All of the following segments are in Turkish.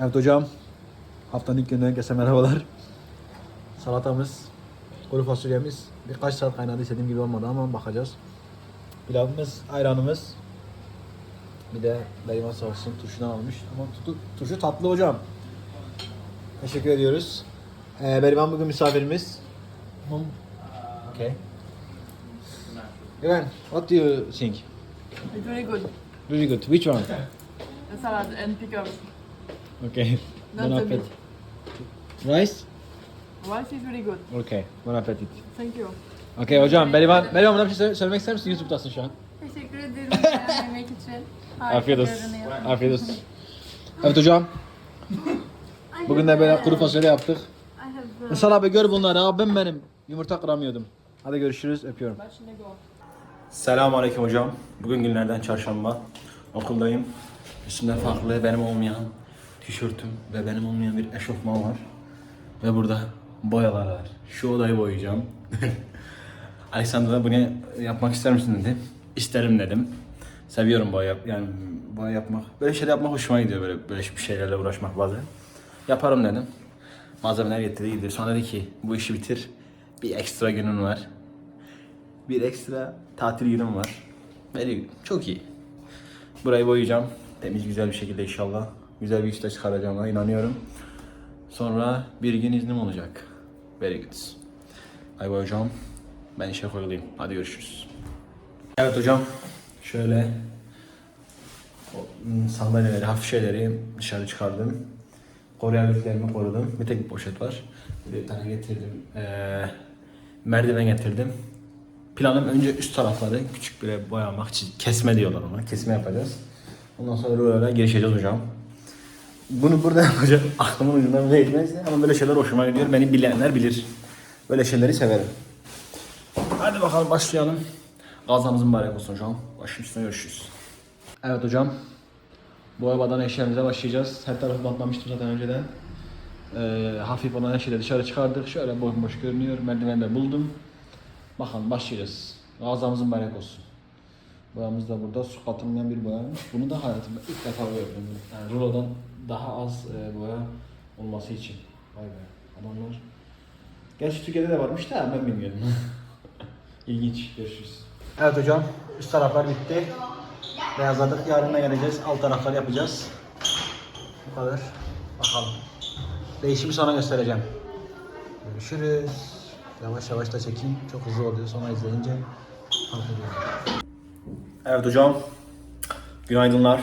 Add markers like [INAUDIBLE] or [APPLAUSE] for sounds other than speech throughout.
Evet hocam. Haftanın ilk gününden herkese merhabalar. Salatamız, kuru fasulyemiz birkaç saat kaynadı istediğim gibi olmadı ama bakacağız. Pilavımız, ayranımız. Bir de dayıma sağ olsun turşudan almış. Ama tutu, turşu tatlı hocam. Teşekkür ediyoruz. Ee, Berivan bugün misafirimiz. Okay. Ivan, what do you think? It's very good. Really good. Which one? The salad and pickles. Okay. Not Bon meat. Rice? Rice is very good. Okay. Bon appetit. Thank you. Okay hocam, Berivan, Berivan bana bir şey sö- söylemek ister misin? YouTube'dasın şu an. Teşekkür ederim yemek için. Harika Afiyet olsun. görünüyor. Afiyet olsun. Evet hocam, bugün de böyle kuru fasulye yaptık. I have, uh, abi gör bunları abim benim. Yumurta kıramıyordum. Hadi görüşürüz, öpüyorum. Selamun Aleyküm hocam. Bugün günlerden çarşamba. Okuldayım. Üstümde farklı benim olmayan tişörtüm ve benim olmayan bir eşofman var. Ve burada boyalar var. Şu odayı boyayacağım. [LAUGHS] Alexander da bunu yapmak ister misin dedi. İsterim dedim. Seviyorum boya yap yani boya yapmak. Böyle şeyler yapmak hoşuma gidiyor böyle böyle bir şeylerle uğraşmak bazen. Yaparım dedim. Malzemeler getirdi gidiyor. Sonra dedi ki bu işi bitir. Bir ekstra günün var. Bir ekstra tatil günüm var. Good. Çok iyi. Burayı boyayacağım. Temiz güzel bir şekilde inşallah. Güzel bir işte çıkaracağıma inanıyorum. Sonra bir gün iznim olacak. Very good. Ay boyayacağım. Ben işe koyulayım. Hadi görüşürüz. Evet hocam. Şöyle hmm, sandalyeleri, hafif şeyleri dışarı çıkardım. Koruyabilirlerimi korudum. Bir tek bir poşet var. Bir tane getirdim. Ee, merdiven getirdim. Planım önce üst tarafları küçük bir boyamak, çiz- kesme diyorlar ona. Kesme yapacağız. Ondan sonra ruloya girişeceğiz hocam. Bunu burada yapacağım. [LAUGHS] Aklımın ucundan bile etmez ama böyle şeyler hoşuma gidiyor. Beni bilenler bilir. Böyle şeyleri severim. Hadi bakalım başlayalım. Gazamızın mübarek olsun hocam. Başım üstüne görüşürüz. Evet hocam. Bu arabadan eşyalarımıza başlayacağız. Her tarafı bantlamıştım zaten önceden. Ee, hafif olan eşyaları dışarı çıkardık. Şöyle bomboş görünüyor. Merdivenleri buldum. Bakalım başlayacağız. Gazamızın mübarek olsun. Boyamız da burada. Su katılmayan bir boyaymış. Bunu da hayatımda ilk defa gördüm. Yani rulodan daha az e, boya olması için. Vay be. Adamlar. Gerçi Türkiye'de de varmış da ben bilmiyorum. [LAUGHS] İlginç. Görüşürüz. Evet hocam. Üst taraflar bitti. Beyazladık. Yarın da geleceğiz. Alt tarafları yapacağız. Bu kadar. Bakalım. Değişimi sonra göstereceğim. Görüşürüz. Yavaş yavaş da çekeyim. Çok hızlı oluyor. Sonra izleyince fark ediyor. Evet hocam. Günaydınlar.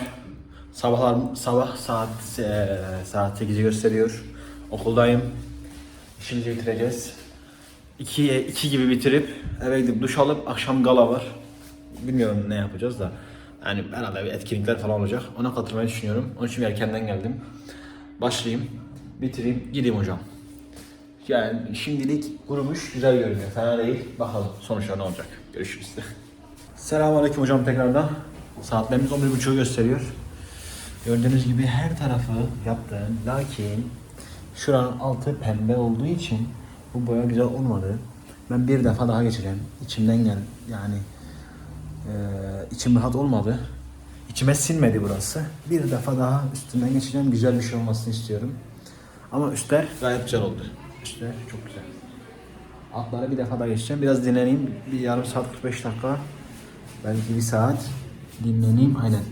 Sabahlar sabah saat eee, saat 8'i gösteriyor. Okuldayım. İşimizi bitireceğiz. 2'ye 2 gibi bitirip eve gidip duş alıp akşam gala var. Bilmiyorum ne yapacağız da. Yani herhalde bir etkinlikler falan olacak. Ona katılmayı düşünüyorum. Onun için erkenden geldim. Başlayayım. Bitireyim. Gideyim hocam. Yani şimdilik kurumuş, güzel görünüyor. Fena değil. Bakalım sonuçlar ne olacak. Görüşürüz. [LAUGHS] Selamünaleyküm hocam tekrardan. Saatlerimiz 11.30'u gösteriyor. Gördüğünüz gibi her tarafı yaptım. Lakin şuranın altı pembe olduğu için bu boya güzel olmadı. Ben bir defa daha geçeceğim. İçimden gel yani eee içim rahat olmadı. İçime sinmedi burası. Bir defa daha üstünden geçeceğim. Güzel bir şey olmasını istiyorum. Ama üstler gayet güzel oldu. Üstler çok güzel. Altlara bir defa daha geçeceğim. Biraz dinleneyim. Bir yarım saat 45 dakika. Belki bir saat dinleneyim. Aynen.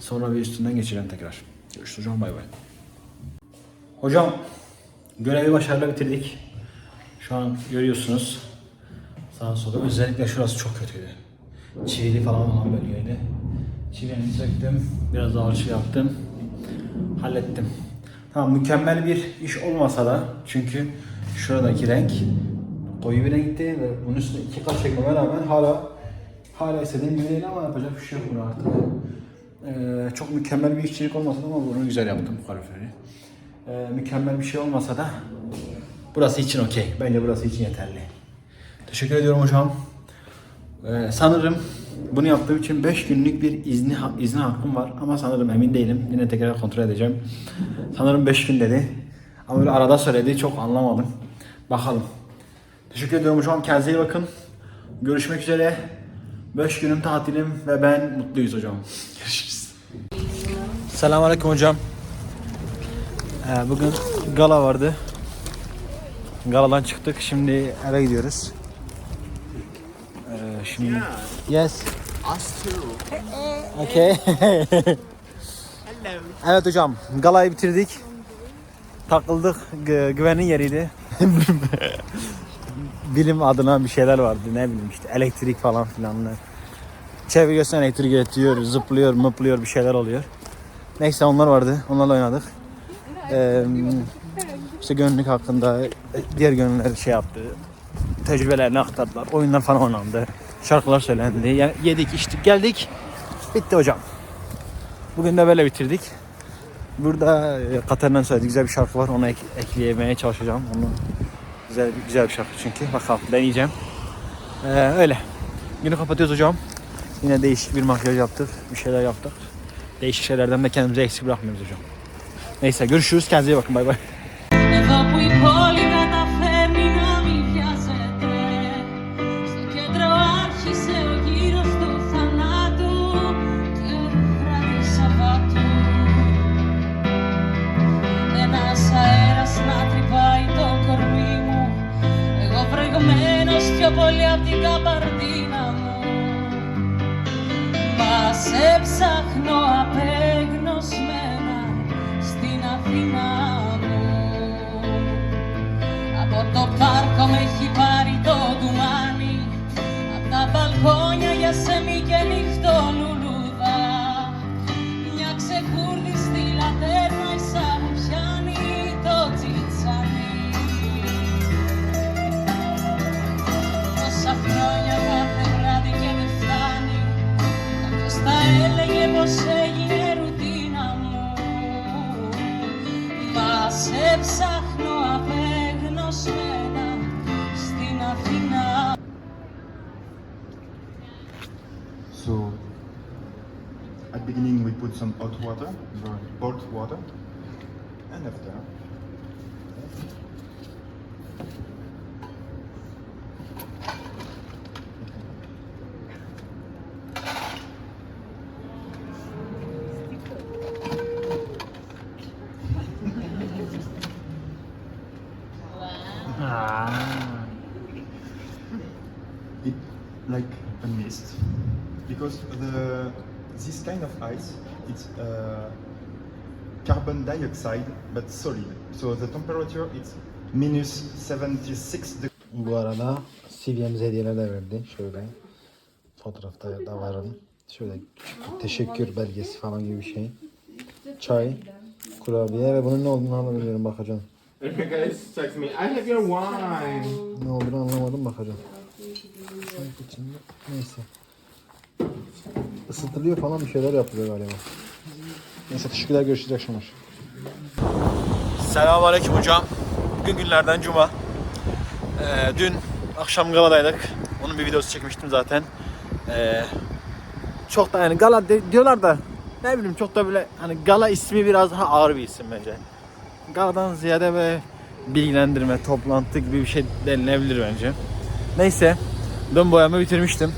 Sonra bir üstünden geçeceğim tekrar. Görüşürüz hocam. Bay bay. Hocam görevi başarıyla bitirdik. Şu an görüyorsunuz. Sağa sola. Özellikle şurası çok kötüydü. Çivili falan olan bölgeydi. Çivilerini söktüm. Biraz alçı yaptım. Hallettim. Tamam mükemmel bir iş olmasa da çünkü şuradaki renk koyu bir renkti ve bunun üstüne iki kat çekmeme rağmen hala hala istediğim gibi ama yapacak bir şey yok buna artık. Ee, çok mükemmel bir işçilik olmasa da ama bunu güzel yaptım kaloriferi. Ee, mükemmel bir şey olmasa da burası için okey. Bence burası için yeterli. Teşekkür ediyorum hocam. Ee, sanırım bunu yaptığım için 5 günlük bir izni izni hakkım var ama sanırım emin değilim. Yine tekrar kontrol edeceğim. Sanırım 5 gün dedi. Ama böyle arada söyledi çok anlamadım. Bakalım. Teşekkür ediyorum hocam. Kendinize iyi bakın. Görüşmek üzere. 5 günüm tatilim ve ben mutluyuz hocam. Görüşürüz. Selamünaleyküm hocam. Ee, bugün gala vardı. Galadan çıktık. Şimdi eve gidiyoruz. Ee, şimdi Yes. Us too. Okay. evet hocam, galayı bitirdik. Takıldık. Gü- güvenli yeriydi. [LAUGHS] Bilim adına bir şeyler vardı. Ne bileyim işte elektrik falan filanlar. Çeviriyorsan elektrik üretiyor, zıplıyor, mıplıyor bir şeyler oluyor. Neyse onlar vardı. Onlarla oynadık. Ee, işte gönüllülük hakkında diğer gönüllüler şey yaptı. Tecrübelerini aktardılar. Oyunlar falan oynandı. Şarkılar söylendi. Yani yedik, içtik, geldik. Bitti hocam. Bugün de böyle bitirdik. Burada e, Katar'dan söylediği güzel bir şarkı var. Onu ek- ekleyemeye çalışacağım. Onu güzel güzel bir şarkı çünkü. Bakalım deneyeceğim. Ee, öyle. Günü kapatıyoruz hocam. Yine değişik bir makyaj yaptık. Bir şeyler yaptık. Değişik şeylerden de kendimizi eksik bırakmıyoruz hocam. Neyse görüşürüz. Kendinize iyi bakın. Bay bay. 他们 put some hot water, boiled water, and after. Ah. it like a mist because the this kind of ice it's uh, carbon dioxide but solid so the temperature it's minus 76 degrees Bu arada CV'mize hediyeler de verdi. Şöyle fotoğrafta da var onun. Şöyle küçük bir teşekkür belgesi falan gibi bir şey. Çay, kurabiye ve bunun ne olduğunu anlamıyorum bakacağım. Okay, guys, text me. I have your wine. Ne olduğunu anlamadım bakacağım. Neyse. Isıtılıyor falan bir şeyler yapılıyor galiba. Neyse teşekkürler görüşürüz akşamlar. Selamünaleyküm hocam. Bugün günlerden cuma. Ee, dün akşam galadaydık. Onun bir videosu çekmiştim zaten. Ee, çok da yani gala diyorlar da ne bileyim çok da böyle hani gala ismi biraz daha ağır bir isim bence. Galadan ziyade böyle bilgilendirme, toplantı gibi bir şey denilebilir bence. Neyse. Dön boyamı bitirmiştim.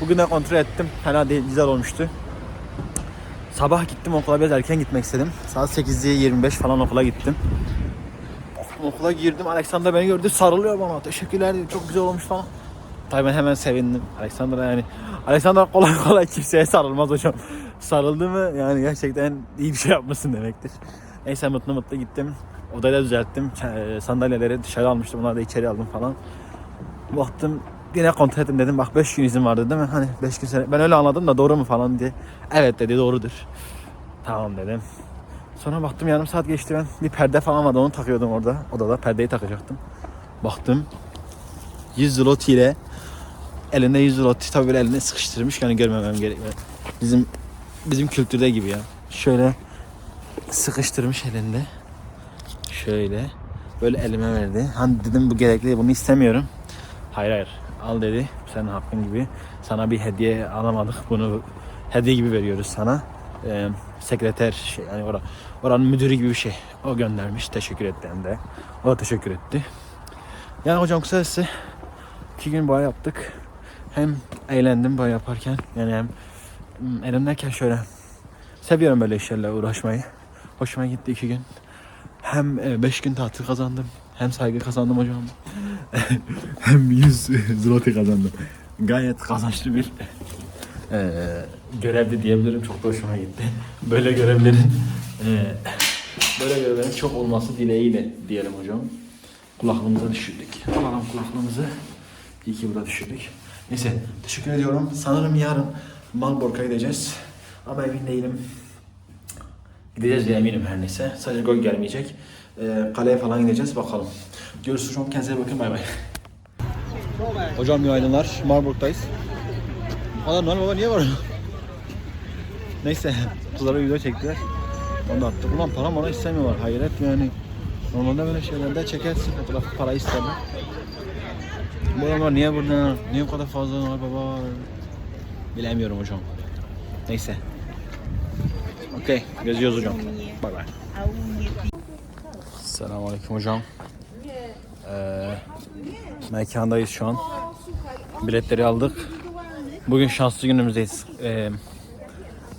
Bugün de kontrol ettim. Fena değil, güzel olmuştu. Sabah gittim okula biraz erken gitmek istedim. Saat 8'e 25 falan okula gittim. Okula girdim. Alexander beni gördü. Sarılıyor bana. Teşekkürler dedi. Çok güzel olmuş falan. Tabii ben hemen sevindim. Alexander yani. Alexander kolay [LAUGHS] kolay kimseye sarılmaz hocam. Sarıldı mı yani gerçekten iyi bir şey yapmışsın demektir. Neyse mutlu mutlu gittim. Odayı da düzelttim. Ç- Sandalyeleri dışarı almıştım. Bunları da içeri aldım falan. Baktım yine kontrol ettim dedim. Bak 5 gün izin vardı değil mi? Hani 5 gün sonra. Ben öyle anladım da doğru mu falan diye. Evet dedi doğrudur. Tamam dedim. Sonra baktım yarım saat geçti ben. Bir perde falan vardı onu takıyordum orada. Odada perdeyi takacaktım. Baktım 100 zloty ile elinde 100 zloty tabii böyle eline sıkıştırmış yani görmemem gerekiyor. Bizim bizim kültürde gibi ya. Şöyle sıkıştırmış elinde. Şöyle böyle elime verdi. Hani dedim bu gerekli bunu istemiyorum. Hayır hayır al dedi. Senin hakkın gibi. Sana bir hediye alamadık. Bunu hediye gibi veriyoruz sana. Ee, sekreter şey yani ora, oranın müdürü gibi bir şey. O göndermiş. Teşekkür etti hem de. O da teşekkür etti. Yani hocam kısacası iki gün boya yaptık. Hem eğlendim boya yaparken yani hem hmm, elimdeyken şöyle seviyorum böyle işlerle uğraşmayı. Hoşuma gitti iki gün. Hem 5 gün tatil kazandım. Hem saygı kazandım hocam. [LAUGHS] hem 100 zloty kazandım. Gayet kazançlı bir e, görevdi diyebilirim. Çok da hoşuma gitti. Böyle görevlerin e, böyle görevlerin çok olması dileğiyle diyelim hocam. Kulaklığımıza düşürdük. Alalım kulaklığımızı. İyi ki burada düşürdük. Neyse teşekkür ediyorum. Sanırım yarın Malbork'a gideceğiz. Ama emin değilim. Gideceğiz diye eminim her neyse. Sadece gol gelmeyecek. Ee, kaleye falan gideceğiz bakalım. Görüşürüz hocam. Kendinize bakın. Bay bay. Hocam günaydınlar. Marburg'dayız. Adam lan baba niye var? Neyse. Kızlara video çektiler. Onu da attık. Ulan para bana istemiyorlar. Hayret yani. Normalde böyle şeylerde çekersin. Fotoğrafı para isterler. Bu adamlar niye burada? Niye bu kadar fazla var baba? Bilemiyorum hocam. Neyse. Okey. Geziyoruz hocam. Bay bay. Selamünaleyküm hocam. Ee, mekandayız şu an. Biletleri aldık. Bugün şanslı günümüzdeyiz. Ee,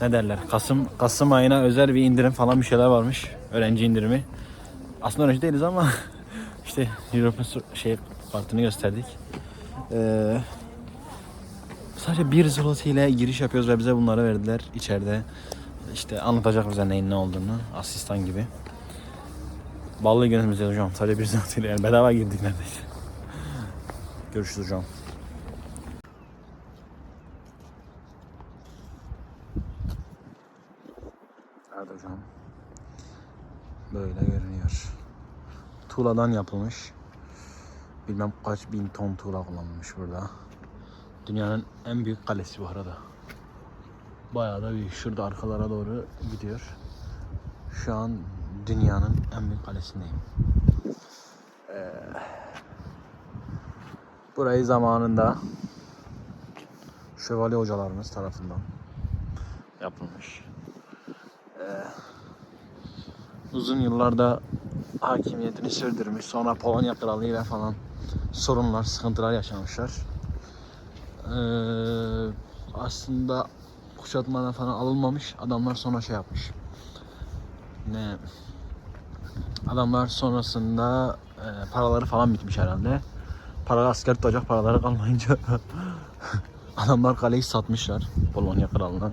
ne derler? Kasım Kasım ayına özel bir indirim falan bir şeyler varmış. Öğrenci indirimi. Aslında öğrenci değiliz ama [LAUGHS] işte European şey kartını gösterdik. Ee, sadece bir zloty ile giriş yapıyoruz ve bize bunları verdiler içeride. İşte anlatacak bize neyin ne olduğunu. Asistan gibi. Ballı günümüzde hocam. Sadece bir ile yani bedava girdik neredeyse. Görüşürüz hocam. Evet hocam. Böyle görünüyor. Tuğladan yapılmış. Bilmem kaç bin ton tuğla kullanılmış burada. Dünyanın en büyük kalesi bu arada. Bayağı da büyük. Şurada arkalara doğru gidiyor. Şu an dünyanın en büyük kalesindeyim. Ee, burayı zamanında şövalye hocalarımız tarafından yapılmış. Ee, uzun yıllarda hakimiyetini sürdürmüş. Sonra Polonya Kralı ile falan sorunlar, sıkıntılar yaşamışlar. Ee, aslında kuşatmadan falan alınmamış. Adamlar sonra şey yapmış. Ne? Adamlar sonrasında e, paraları falan bitmiş herhalde. Paralar asker tutacak paraları kalmayınca [LAUGHS] adamlar kaleyi satmışlar Polonya kralına.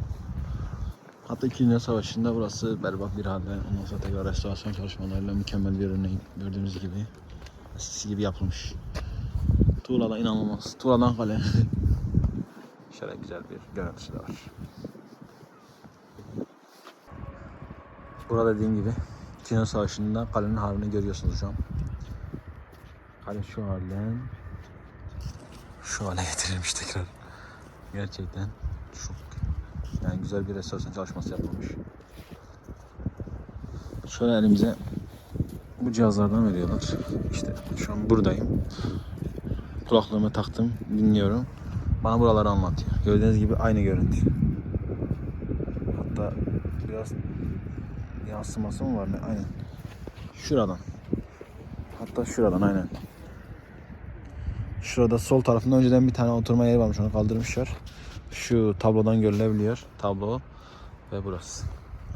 Hatta 2. Dünya Savaşı'nda burası berbat bir halde. Ondan sonra tekrar restorasyon çalışmalarıyla mükemmel bir örneği gördüğünüz gibi eskisi gibi yapılmış. Tuğla'da inanılmaz. Tuğla'dan kale. [LAUGHS] Şöyle güzel bir görüntüsü de var. Burada dediğim gibi 2. Dünya Savaşı'nda kalenin halini görüyorsunuz hocam. Kale şu halden şu hale getirilmiş tekrar. Gerçekten çok yani güzel bir restorasyon çalışması yapılmış. Şöyle elimize bu cihazlardan veriyorlar. İşte şu an buradayım. Kulaklığımı taktım, dinliyorum. Bana buraları anlatıyor. Gördüğünüz gibi aynı görüntü. Hatta biraz yansıması mı var ne? Aynen. Şuradan. Hatta şuradan aynen. Şurada sol tarafında önceden bir tane oturma yeri varmış onu kaldırmışlar. Şu tablodan görülebiliyor tablo ve burası.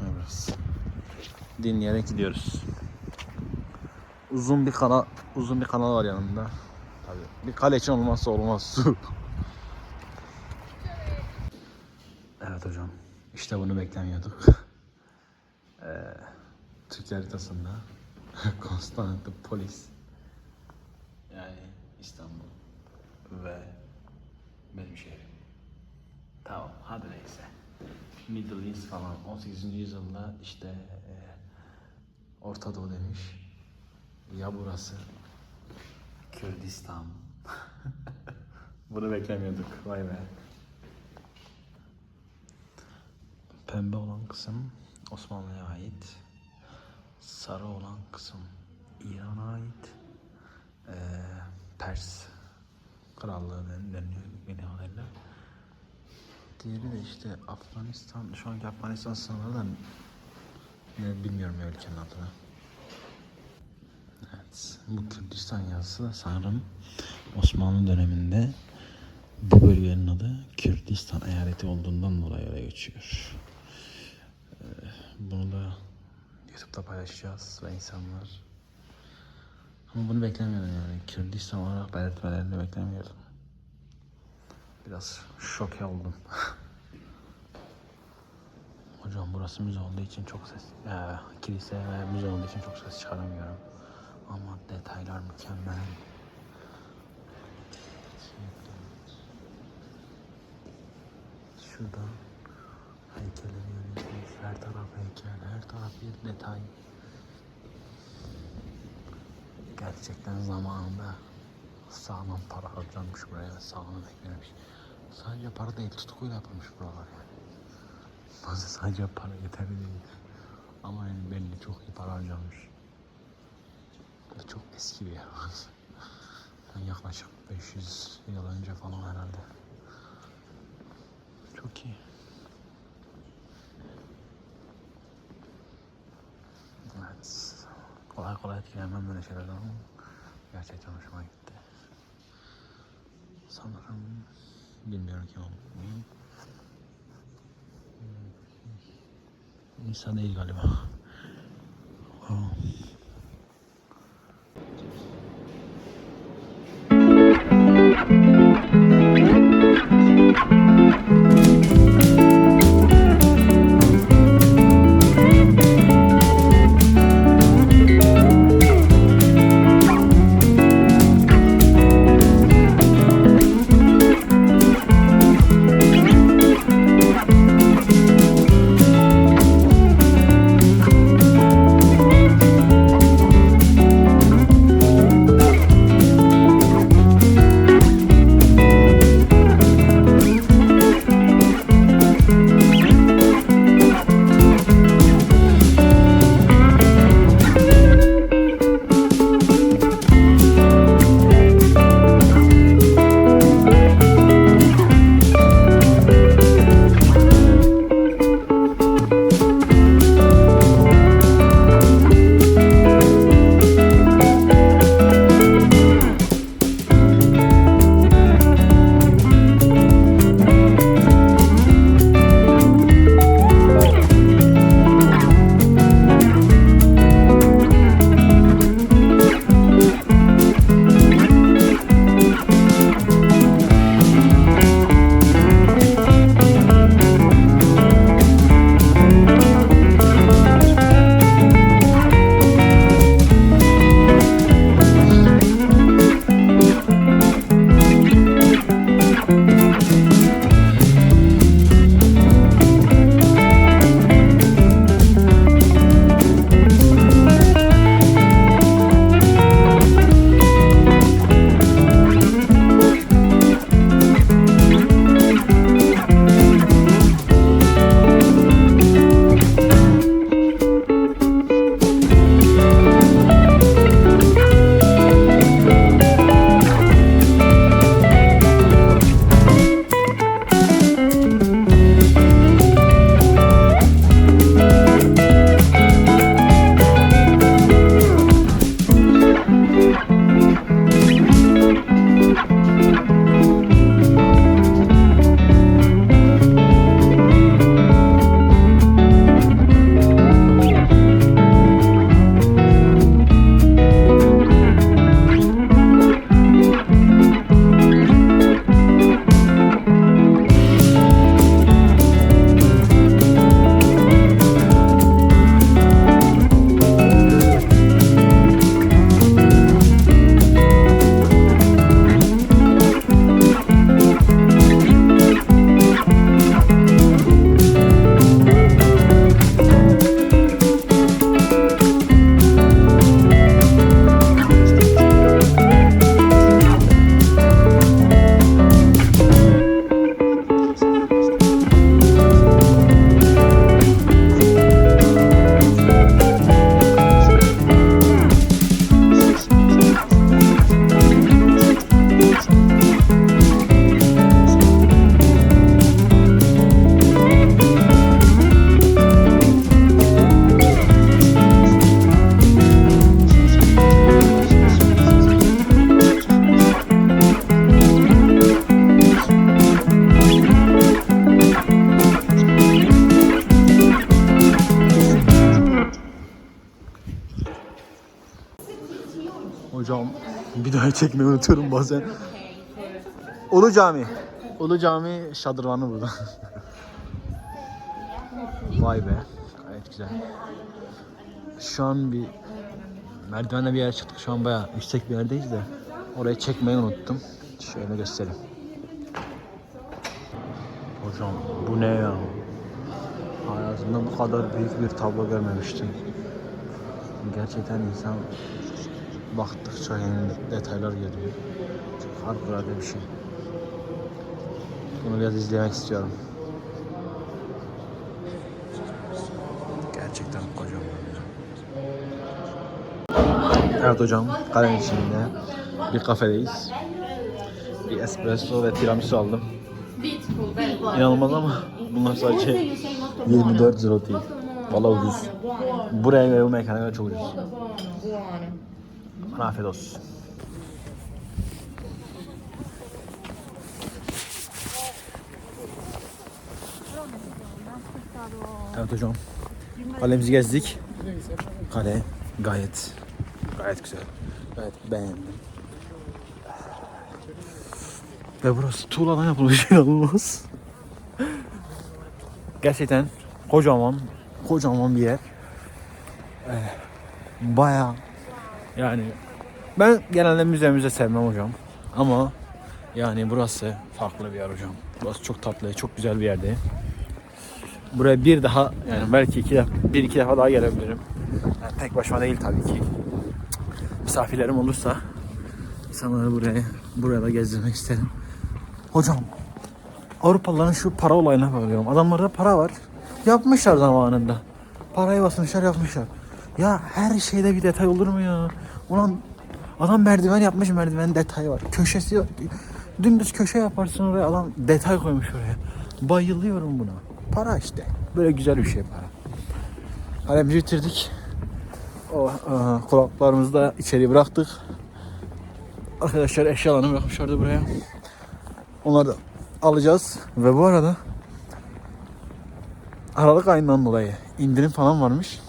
Ve burası. Dinleyerek gidiyoruz. Uzun bir kanal uzun bir kanal var yanında. Tabii. Bir kale için olmazsa olmaz su. [LAUGHS] evet hocam. İşte bunu beklemiyorduk. [LAUGHS] ee, Türk haritasında [LAUGHS] Konstantinopolis yani İstanbul ve benim şehrim. Tamam hadi neyse. Middle East falan 18. yüzyılda işte e, Orta Doğu demiş. Ya burası Kürdistan. [LAUGHS] Bunu beklemiyorduk. Vay be. Pembe olan kısım Osmanlı'ya ait. Sarı olan kısım İran'a ait. Ee, Pers Krallığı den- deniliyor beni kadarıyla. Diğeri de işte Afganistan, şu anki Afganistan sınırları da bilmiyorum ya ülkenin adını. Evet, bu Kürdistan yazısı da sanırım Osmanlı döneminde bu bölgenin adı Kürdistan eyaleti olduğundan dolayı öyle geçiyor. Bunu da YouTube'da paylaşacağız ve insanlar ama bunu beklemiyordum yani. Kürdistan olarak belirtmelerini beklemiyordum. Biraz şok oldum. [LAUGHS] Hocam burası müze olduğu için çok ses, eee, kilise ve müze olduğu için çok ses çıkaramıyorum. Ama detaylar mükemmel. Şurada heykelleri görüyorsunuz. Her taraf heykel, her taraf bir detay. Gerçekten zamanında sağlam para harcanmış buraya sağlam eklenmiş. Sadece para değil, tutkuyla yapılmış buralar yani. Bazen sadece para yeterli değil. Ama yani belli çok iyi para harcamış. Ve çok eski bir yer [LAUGHS] burası. Yani yaklaşık 500 yıl önce falan herhalde. Çok iyi. Evet. Kolay kolay etkilenmem böyle şeylerden ama gerçekten hoşuma gitti. Sanırım bilmiyorum kim olduğunu. İnsan değil galiba. Hocam videoyu çekmeyi unutuyorum bazen. Ulu Cami. Ulu Cami şadırvanı burada. [LAUGHS] Vay be. Gayet güzel. Şu an bir merdivenle bir yere çıktık. Şu an bayağı yüksek bir yerdeyiz de. Orayı çekmeyi unuttum. Şöyle göstereyim. Hocam bu ne ya? Hayatımda bu kadar büyük bir tablo görmemiştim. Gerçekten insan baktıkça yeni detaylar görüyor. Çok harikulade bir şey. Bunu biraz izlemek istiyorum. Gerçekten kocaman. Evet hocam, kalenin içinde bir kafedeyiz. Bir espresso ve tiramisu aldım. İnanılmaz ama bunlar sadece 24 zloty. Valla ucuz. Buraya ve bu mekana göre çok ucuz. Bana afiyet olsun. Evet hocam. Kalemizi gezdik. Kale gayet gayet güzel. Gayet beğendim. Ve burası tuğladan yapılmış [LAUGHS] inanılmaz. Gerçekten kocaman kocaman bir yer. Ee, Baya yani ben genelde müze müze sevmem hocam. Ama yani burası farklı bir yer hocam. Burası çok tatlı, çok güzel bir yerde. Buraya bir daha yani belki iki bir iki defa daha gelebilirim. Yani tek başıma değil tabii ki. Misafirlerim olursa insanları buraya buraya da gezdirmek isterim. Hocam Avrupalıların şu para olayına bakıyorum. Adamlarda para var. Yapmışlar zamanında. Parayı basmışlar yapmışlar. Ya her şeyde bir detay olur mu ya? Ulan adam merdiven yapmış merdiven detayı var. Köşesi. Dümdüz köşe yaparsın oraya adam detay koymuş oraya. Bayılıyorum buna. Para işte. Böyle güzel bir şey para. Kalemizi bitirdik. O e, kulaklarımızı da içeri bıraktık. Arkadaşlar eşyalarını bırakmışlardı buraya. Onları da alacağız. Ve bu arada Aralık ayından dolayı indirim falan varmış.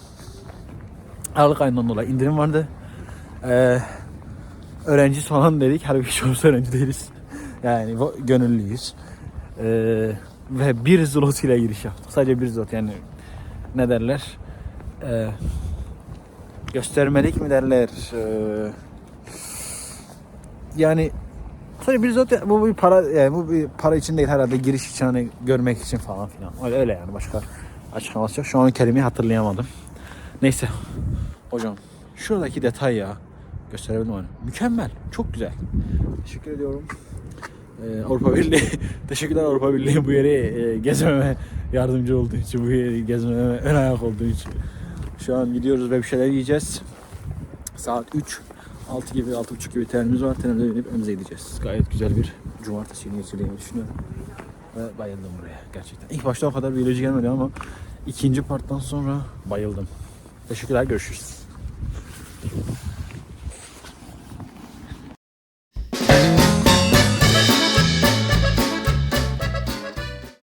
Aralık ayından dolayı indirim vardı. Ee, öğrenci falan dedik. Halbuki çoğumuz öğrenci değiliz. Yani gönüllüyüz. Ee, ve bir zlot ile giriş yaptık. Sadece bir zlot yani ne derler? Ee, göstermelik mi derler? Ee, yani Sadece bir zot bu bir para yani bu bir para için değil herhalde giriş için hani görmek için falan filan. Öyle, öyle yani başka açıklaması yok. Şu an kelimeyi hatırlayamadım. Neyse. Hocam şuradaki detay ya gösterebildim onu. Mükemmel. Çok güzel. Teşekkür ediyorum. Ee, Avrupa Birliği [LAUGHS] teşekkürler Avrupa Birliği bu yeri e, gezmeme yardımcı olduğu için bu yeri gezmeme ön ayak olduğu için. Şu an gidiyoruz ve bir şeyler yiyeceğiz. Saat 3. 6 gibi, 6.30 gibi trenimiz var. Trenimize binip evimize gideceğiz. Gayet güzel bir cumartesi günü geçirdiğimi düşünüyorum. Ve bayıldım buraya gerçekten. İlk başta o kadar büyüleyici gelmedi ama ikinci parttan sonra bayıldım. Teşekkürler, görüşürüz.